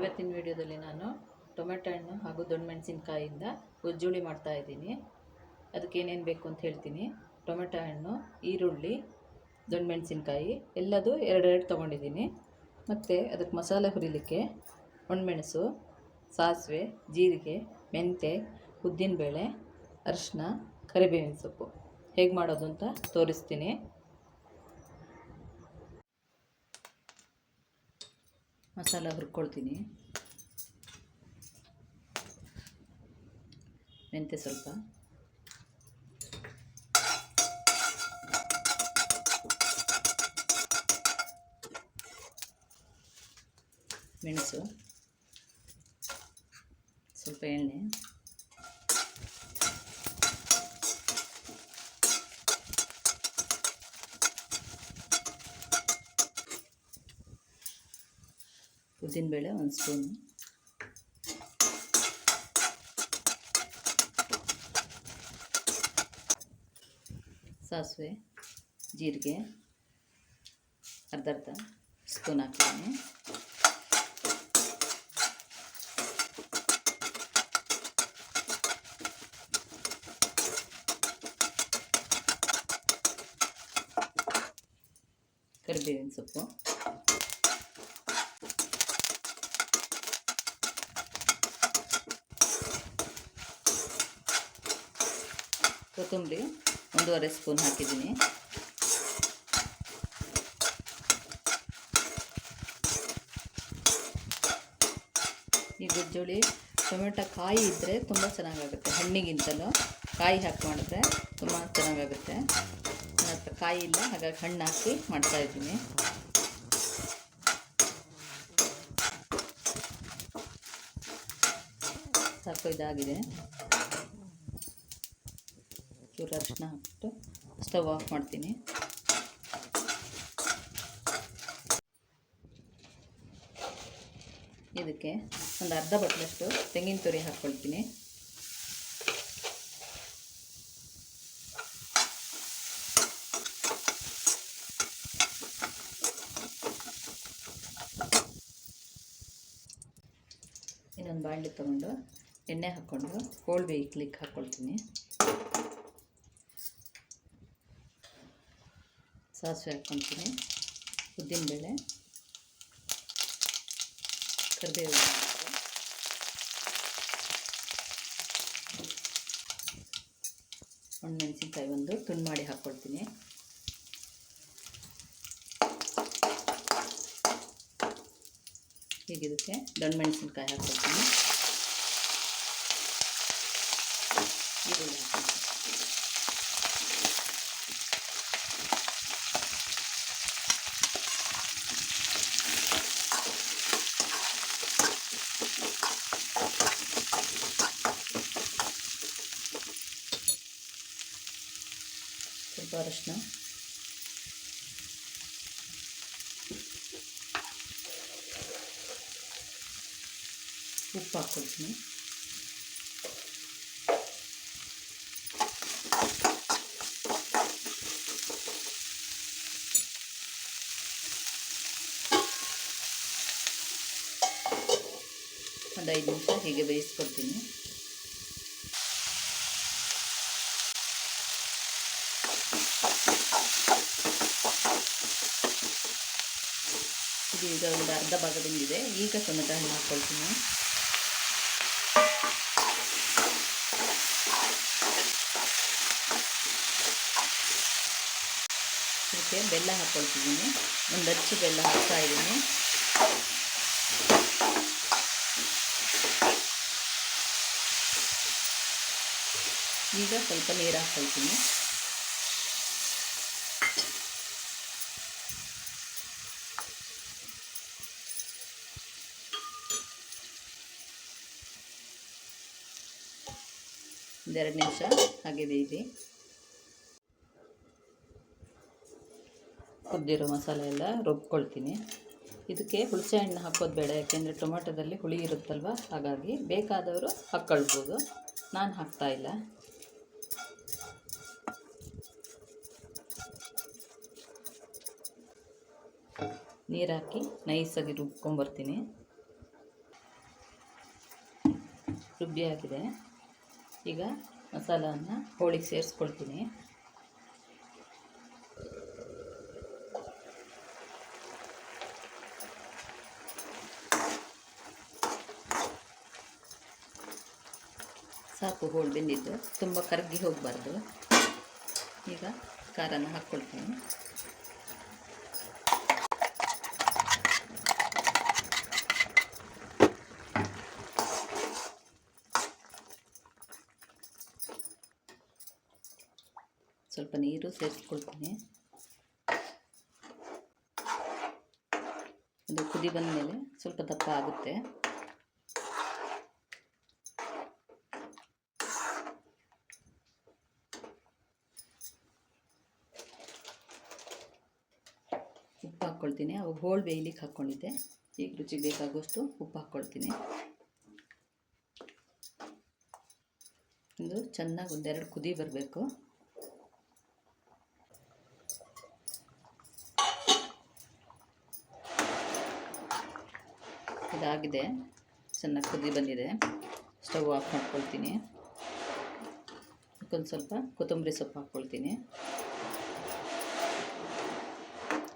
ಇವತ್ತಿನ ವಿಡಿಯೋದಲ್ಲಿ ನಾನು ಟೊಮೆಟೊ ಹಣ್ಣು ಹಾಗೂ ದೊಣ್ಣೆ ಮೆಣಸಿನ್ಕಾಯಿಂದ ಉಜ್ಜುಳಿ ಮಾಡ್ತಾ ಇದ್ದೀನಿ. ಅದಕ್ಕೆ ಏನೇನು ಬೇಕು ಅಂತ ಹೇಳ್ತೀನಿ. ಟೊಮೆಟೊ ಹಣ್ಣು, ಈರುಳ್ಳಿ, ದೊಣ್ಣೆ ಮೆಣಸಿನ್ಕಾಯಿ, ಎಲ್ಲದು ಎರಡೆರಡು ತೊಗೊಂಡಿದ್ದೀನಿ. ಮತ್ತು ಅದಕ್ಕೆ ಮಸಾಲೆ ಹುರಿಲಿಕ್ಕೆ ಒಣಮೆಣಸು, ಸಾಸಿವೆ, ಜೀರಿಗೆ ಮೆಂತೆ ಉದ್ದಿನಬೇಳೆ ಅರಿಶಿನ ಕರಿಬೇವಿನ ಸೊಪ್ಪು. ಹೇಗೆ ಮಾಡೋದು ಅಂತ ತೋರಿಸ್ತೀನಿ. ಮಸಾಲ ಹುರ್ಕೊಳ್ತೀನಿ. ಮೆಂತೆ ಸ್ವಲ್ಪ. ಮೆಣಸು. ಸ್ವಲ್ಪ ಎಣ್ಣೆ. ಉದ್ದಿನಬೇಳೆ ಒಂದು ಸ್ಪೂನು. ಸಾಸಿವೆ ಜೀರಿಗೆ ಅರ್ಧ ಅರ್ಧ ಸ್ಪೂನ್ ಹಾಕ್ತೀನಿ ಕರಿಬೇವಿನ ಸೊಪ್ಪು. ಕೊತ್ತಂಬರಿ ಒಂದೂವರೆ ಸ್ಪೂನ್ ಹಾಕಿದ್ದೀನಿ. ಈ ಗುಜ್ಜೋಳಿ ಟೊಮೆಟೊ ಕಾಯಿ ಇದ್ದರೆ ತುಂಬ ಚೆನ್ನಾಗಾಗುತ್ತೆ. ಹಣ್ಣಿಗಿಂತಲೂ ಕಾಯಿ ಹಾಕಿ ಮಾಡಿದ್ರೆ ತುಂಬ ಚೆನ್ನಾಗಾಗುತ್ತೆ. ಕಾಯಿ ಇಲ್ಲ, ಹಾಗಾಗಿ ಹಣ್ಣು ಹಾಕಿ ಮಾಡ್ತಾಯಿದ್ದೀನಿ ಸಾಕು, ಇದಾಗಿದೆ. ಚೂರು ಅರಿಶಿನ ಹಾಕ್ಬಿಟ್ಟು ಸ್ಟವ್ ಆಫ್ ಮಾಡ್ತೀನಿ. ಇದಕ್ಕೆ ಒಂದು ಅರ್ಧ ಬಟ್ಟಲಷ್ಟು ತೆಂಗಿನ ತುರಿ ಹಾಕ್ಕೊಳ್ತೀನಿ. ಇನ್ನೊಂದು ಬಾಣಲಿ ತೊಗೊಂಡು ಎಣ್ಣೆ ಹಾಕ್ಕೊಂಡು ಹೋಳು ಕ್ಲಿಕ್ ಹಾಕ್ಕೊಳ್ತೀನಿ. ಸಾಸಿವೆ ಹಾಕ್ಕೊಳ್ತೀನಿ ಉದ್ದಿನಬೇಳೆ. ಕರಿಬೇವು ಒಣಮೆಣಸಿನ್ಕಾಯಿ ಒಂದು ತುಂಡು ಮಾಡಿ ಹಾಕ್ಕೊಳ್ತೀನಿ. ಈಗ ಇದಕ್ಕೆ ದೊಣ್ಣೆ ಮೆಣಸಿನ್ಕಾಯಿ ಹಾಕ್ಕೊಳ್ತೀನಿ. ಸ್ವಲ್ಪ ಅರಿಶಿನ ಉಪ್ಪು ಹಾಕ್ಕೊಳ್ತೀನಿ ಒಂದು ಐದು ನಿಮಿಷ ಹೀಗೆ ಬೇಯಿಸ್ಕೊಳ್ತೀನಿ ಇದು ಈಗ ಒಂದು ಅರ್ಧ ಭಾಗ ಬಂದಿದೆ ಈಗ ಟೊಮೆಟೊ ಹಣ್ಣು ಹಾಕ್ಕೊಳ್ತೀನಿ. ಇದಕ್ಕೆ ಬೆಲ್ಲ ಹಾಕ್ಕೊಳ್ತಿದ್ದೀನಿ. ಒಂದು ಅಚ್ಚು ಬೆಲ್ಲ ಹಾಕ್ತಾ ಇದ್ದೀನಿ. ಈಗ ಸ್ವಲ್ಪ ನೀರು ಹಾಕ್ಕೊಳ್ತೀನಿ. ಒಂದೆರಡು ನಿಮಿಷ ಹಾಗೆ ಬೇಯಿಸಿ ಕುದ್ದಿರೋ ಮಸಾಲೆ ಎಲ್ಲ ರುಬ್ಕೊಳ್ತೀನಿ. ಇದಕ್ಕೆ ಹುಣಸೆ ಹಣ್ಣು ಹಾಕೋದು ಬೇಡ, ಯಾಕೆಂದರೆ ಟೊಮೆಟೊದಲ್ಲಿ ಹುಳಿ ಇರುತ್ತಲ್ವ? ಹಾಗಾಗಿ ಬೇಕಾದವರು ಹಾಕ್ಕೊಳ್ಬೋದು. ನಾನು ಹಾಕ್ತಾಯಿಲ್ಲ ನೀರು ಹಾಕಿ ನೈಸಾಗಿ ರುಬ್ಕೊಂಬರ್ತೀನಿ. ರುಬ್ಬಿ ಆಗಿದೆ ಈಗ ಮಸಾಲವನ್ನು ಹೋಳಿಗೆ ಸೇರಿಸ್ಕೊಳ್ತೀನಿ. ಸಾಕು ಹೋಳು ಬೆಂದಿದ್ದು ತುಂಬ ಕರಗಿ ಹೋಗಬಾರ್ದು. ಈಗ ಖಾರನ ಹಾಕ್ಕೊಳ್ತೀನಿ. ಸ್ವಲ್ಪ ನೀರು ಸೇರಿಸ್ಕೊಳ್ತೀನಿ. ಅದು ಕುದಿ ಬಂದ ಮೇಲೆ ಸ್ವಲ್ಪ ದಪ್ಪ ಆಗುತ್ತೆ. ಉಪ್ಪು ಹಾಕ್ಕೊಳ್ತೀನಿ. ಅವು ಹೋಳು ಬೇಯ್ಲಿಕ್ಕೆ ಹಾಕ್ಕೊಂಡಿದ್ದೆ. ಈಗ ರುಚಿಗೆ ಬೇಕಾಗುವಷ್ಟು ಉಪ್ಪು ಹಾಕ್ಕೊಳ್ತೀನಿ. ಇದು ಚೆನ್ನಾಗಿ ಒಂದೆರಡು ಕುದಿ ಬರಬೇಕು. ಇದಾಗಿದೆ. ಚೆನ್ನಾಗಿ ಕುದಿ ಬಂದಿದೆ. ಸ್ಟವ್ ಆಫ್ ಮಾಡ್ಕೊಳ್ತೀನಿ. ಅದಕ್ಕೊಂದು ಸ್ವಲ್ಪ ಕೊತ್ತಂಬರಿ ಸೊಪ್ಪು ಹಾಕ್ಕೊಳ್ತೀನಿ.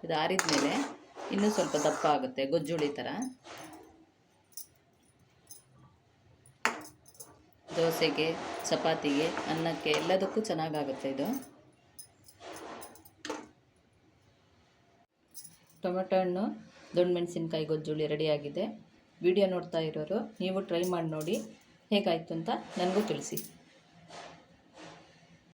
ಇದು ಆರಿದ ಮೇಲೆ ಇನ್ನೂ ಸ್ವಲ್ಪ ದಪ್ಪ ಆಗುತ್ತೆ ಗೊಜ್ಜುಳಿ ಥರ ದೋಸೆಗೆ, ಚಪಾತಿಗೆ, ಅನ್ನಕ್ಕೆ ಎಲ್ಲದಕ್ಕೂ ಚೆನ್ನಾಗಾಗುತ್ತೆ ಇದು. ಟೊಮೆಟೊ ಹಣ್ಣು ದೊಣ್ಣೆ ಮೆಣಸಿನ್ಕಾಯಿ ಗೊಜ್ಜುಳಿ ರೆಡಿಯಾಗಿದೆ ವಿಡಿಯೋ ನೋಡ್ತಾ ಇರೋರು, ನೀವು ಟ್ರೈ ಮಾಡಿ ನೋಡಿ, ಹೇಗಾಯಿತು ಅಂತ ನನಗೂ ತಿಳಿಸಿ.